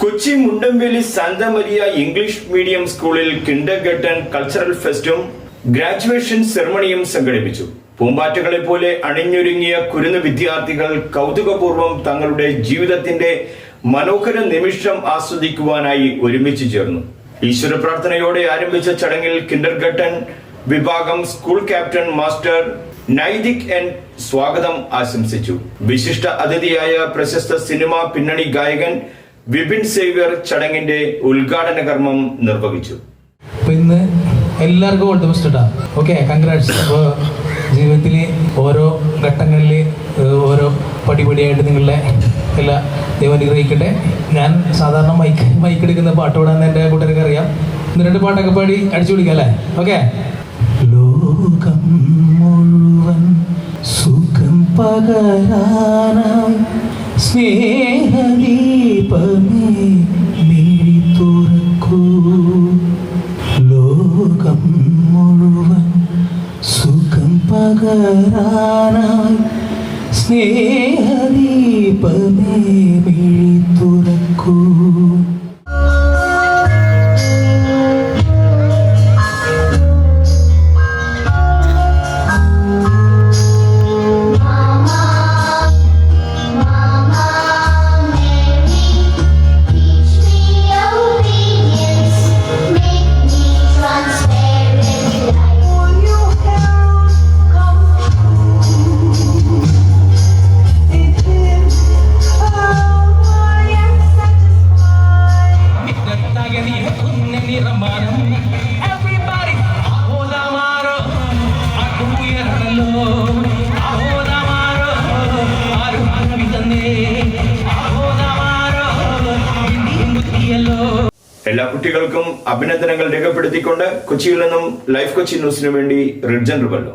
Kochi Mundamveli Santa Maria English medium സ്കൂളിൽ kindergarten cultural ഫെസ്റ്റും graduation സെറമണിയും സംഘടിപ്പിച്ചു. പൂമ്പാറ്റകളെ പോലെ അണിഞ്ഞൊരുങ്ങിയ കുരുന്ന് വിദ്യാർത്ഥികൾ കൗതുകപൂർവം തങ്ങളുടെ ജീവിതത്തിന്റെ മനോഹര നിമിഷം ആസ്വദിക്കുവാനായി ഒരുമിച്ച് ചേർന്നു. ഈശ്വര പ്രാർത്ഥനയോടെ ആരംഭിച്ച ചടങ്ങിൽ കിൻഡർ ഗട്ടൺ വിഭാഗം school captain master Naithik N സ്വാഗതം ആശംസിച്ചു. വിശിഷ്ട അതിഥിയായ പ്രശസ്ത സിനിമ പിന്നണി ഗായകൻ വിപിൻ സേവ്യർ ചടങ്ങിന്റെ ഉദ്ഘാടന കർമ്മം നിർവഹിച്ചു. പിന്നെ ഇന്ന് എല്ലാവർക്കും all the best okay congrats അപ്പോൾ ജീവിതത്തിൽ ഓരോ ഘട്ടങ്ങളിൽ ഓരോ പടിപടിയായിട്ട് നിങ്ങളുടെ എല്ലാ ദൈവം അനുഗ്രഹിക്കട്ടെ ഞാൻ സാധാരണ മൈക്ക് മൈക്ക് എടുക്കുന്ന പാട്ട് പാടാൻ എന്റെ കൂട്ടർക്ക് അറിയാം. ഒന്ന് രണ്ട് പാട്ടൊക്കെ പാടി അടിച്ചു പിടിക്കാം അല്ലേ? ഓക്കെ ലോകം മുഴുവൻ സുഖം പകരാനായി. തുറക്കൂ ലോകം മുഴുവൻ സുഖം പകരാനായി സ്നേഹദീപമേ എല്ലാ കുട്ടികൾക്കും അഭിനന്ദനങ്ങൾ രേഖപ്പെടുത്തിക്കൊണ്ട് കൊച്ചിയിൽ നിന്നും ലൈഫ് കൊച്ചി ന്യൂസിനു വേണ്ടി റിഡ്ജൻ റിബല്ലോ